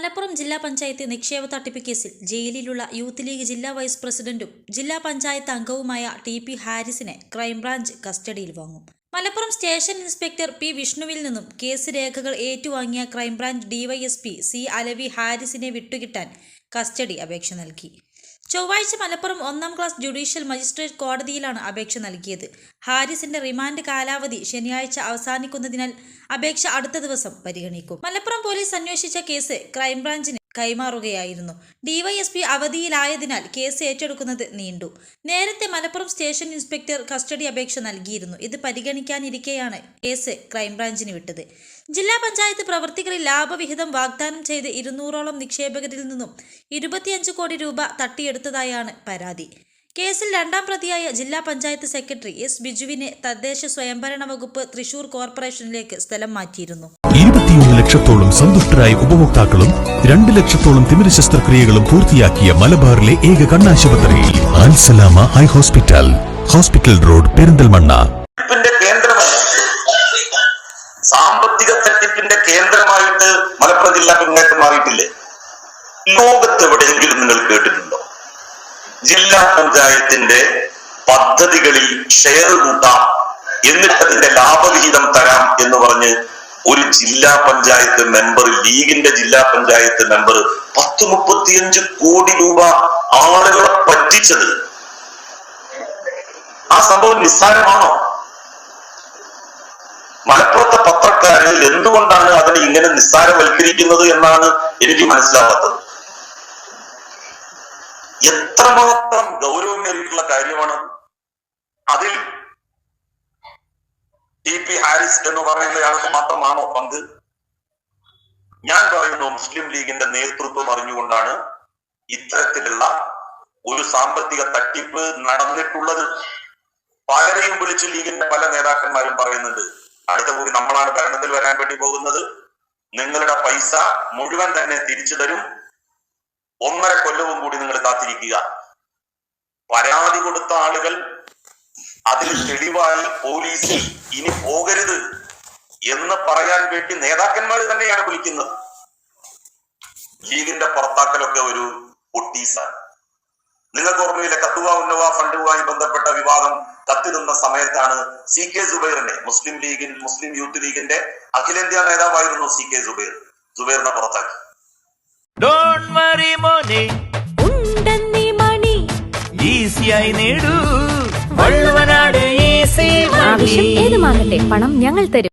മലപ്പുറം ജില്ലാ പഞ്ചായത്ത് നിക്ഷേപ തട്ടിപ്പ് കേസിൽ ജയിലിലുള്ള യൂത്ത് ലീഗ് ജില്ലാ വൈസ് പ്രസിഡന്റും ജില്ലാ പഞ്ചായത്ത് അംഗവുമായ ടി പി ഹാരിസിനെ ക്രൈംബ്രാഞ്ച് കസ്റ്റഡിയിൽ വാങ്ങും. മലപ്പുറം സ്റ്റേഷൻ ഇൻസ്പെക്ടർ പി വിഷ്ണുവിൽ നിന്നും കേസ് രേഖകൾ ഏറ്റുവാങ്ങിയ crime branch DYSP C Alavi ഹാരിസിനെ വിട്ടുകിട്ടാൻ കസ്റ്റഡി അപേക്ഷ നൽകി. ചൊവ്വാഴ്ച മലപ്പുറം ഒന്നാം ക്ലാസ് ജുഡീഷ്യൽ മജിസ്ട്രേറ്റ് കോടതിയിലാണ് അപേക്ഷ നൽകിയത്. ഹാരിസിന്റെ റിമാൻഡ് കാലാവധി ശനിയാഴ്ച അവസാനിക്കുന്നതിനാൽ അപേക്ഷ അടുത്ത ദിവസം പരിഗണിക്കും. മലപ്പുറം പോലീസ് അന്വേഷിച്ച കേസ് ക്രൈംബ്രാഞ്ചിന് കൈമാറുകയായിരുന്നു. ഡിവൈഎസ്പി അവധിയിലായതിനാൽ കേസ് ഏറ്റെടുക്കുന്നത് നീണ്ടു. നേരത്തെ മലപ്പുറം സ്റ്റേഷൻ ഇൻസ്പെക്ടർ കസ്റ്റഡി അപേക്ഷ നൽകിയിരുന്നു. ഇത് പരിഗണിക്കാനിരിക്കെയാണ് കേസ് ക്രൈംബ്രാഞ്ചിന് വിട്ടത്. ജില്ലാ പഞ്ചായത്ത് പ്രവർത്തികളിൽ ലാഭവിഹിതം വാഗ്ദാനം ചെയ്ത് ഇരുന്നൂറോളം നിക്ഷേപകരിൽ നിന്നും ഇരുപത്തിയഞ്ച് കോടി രൂപ തട്ടിയെടുത്തതായാണ് പരാതി. കേസിൽ രണ്ടാം പ്രതിയായ ജില്ലാ പഞ്ചായത്ത് സെക്രട്ടറി എസ് ബിജുവിനെ തദ്ദേശ സ്വയംഭരണ വകുപ്പ് തൃശൂർ കോർപ്പറേഷനിലേക്ക് സ്ഥലം മാറ്റിയിരുന്നു. ലക്ഷത്തോളം സന്തുഷ്ടരായ ഉപഭോക്താക്കളും രണ്ട് ലക്ഷത്തോളം തിമിര ശസ്ത്രക്രിയകളും പൂർത്തിയാക്കിയ മലബാറിലെ ഏക കണ്ണാശുപത്രി Al Salama eye hospital hospital road Perinthalmanna. സാമ്പത്തിക തട്ടിപ്പിന്റെ കേന്ദ്രമായിട്ട് മലപ്പുറം ജില്ലാ പഞ്ചായത്ത് മാറിയിട്ടില്ലേ? ലോകത്ത് എവിടെയെങ്കിലും നിങ്ങൾ കേട്ടിട്ടുണ്ടോ? ജില്ലാ പഞ്ചായത്തിന്റെ പദ്ധതികളിൽ ഷെയർ കൂട്ടാം എന്നിട്ട് അതിന്റെ ലാഭവിഹിതം തരാം എന്ന് പറഞ്ഞ് ഒരു ജില്ലാ പഞ്ചായത്ത് മെമ്പർ ലീഗിന്റെ ജില്ലാ പഞ്ചായത്ത് മെമ്പർ പത്ത് മുപ്പത്തിയഞ്ച് കോടി രൂപ ആളുകളെ പറ്റിച്ചത്. ആ സംഭവം നിസ്സാരമാണോ? മലപ്പുറത്തെ പത്രക്കാര് എന്തുകൊണ്ടാണ് അതിനെ ഇങ്ങനെ നിസ്സാരവൽക്കരിക്കുന്നത് എന്നാണ് എനിക്ക് മനസ്സിലാവാത്തത്. എത്രമാത്രം ഗൗരവമേറിയിട്ടുള്ള കാര്യമാണ് അതിൽ ടി പി ഹാരിസ് എന്ന് പറയുന്നയാൾക്ക് മാത്രമാണോ പങ്ക്? ഞാൻ പറയുന്നു മുസ്ലിം ലീഗിന്റെ നേതൃത്വം അറിഞ്ഞുകൊണ്ടാണ് ഇത്തരത്തിലുള്ള ഒരു സാമ്പത്തിക തട്ടിപ്പ് നടന്നിട്ടുള്ളത്. പലരെയും വിളിച്ച് ലീഗിന്റെ പല നേതാക്കന്മാരും പറയുന്നുണ്ട് അടുത്ത കൂടി നമ്മളാണ് ഭരണത്തിൽ വരാൻ വേണ്ടി പോകുന്നത്. നിങ്ങളുടെ പൈസ മുഴുവൻ തന്നെ തിരിച്ചു തരും. ഒന്നര കൊല്ലവും കൂടി നിങ്ങൾ കാത്തിരിക്കുക. പരാതി കൊടുത്ത ആളുകൾ അതിൽ തെളിവായി പോലീസിൽ ഇനി പോകരുത് എന്ന് പറയാൻ വേണ്ടി നേതാക്കന്മാർ തന്നെയാണ് വിളിക്കുന്നത്. ലീഗിന്റെ പുറത്താക്കലൊക്കെ ഒരു ഒട്ടീസാണ്. നിങ്ങൾക്ക് ഓർമ്മയില്ല കത്തുവ ഉന്നവ ഫണ്ടുമായി ബന്ധപ്പെട്ട വിവാദം കത്തിരുന്ന സമയത്താണ് സി കെ സുബൈറിനെ മുസ്ലിം ലീഗിൻ മുസ്ലിം യൂത്ത് ലീഗിന്റെ അഖിലേന്ത്യാ നേതാവായിരുന്നു സി കെ സുബൈർ. സുബൈറിനെ പുറത്താക്കി. ഡോണ്ട് വറി മോനെ. ഉണ്ടെന്നീ മണി. ഈസിയായി നേടൂ. ഏതുമാകട്ടെ പണം ഞങ്ങൾ തരും.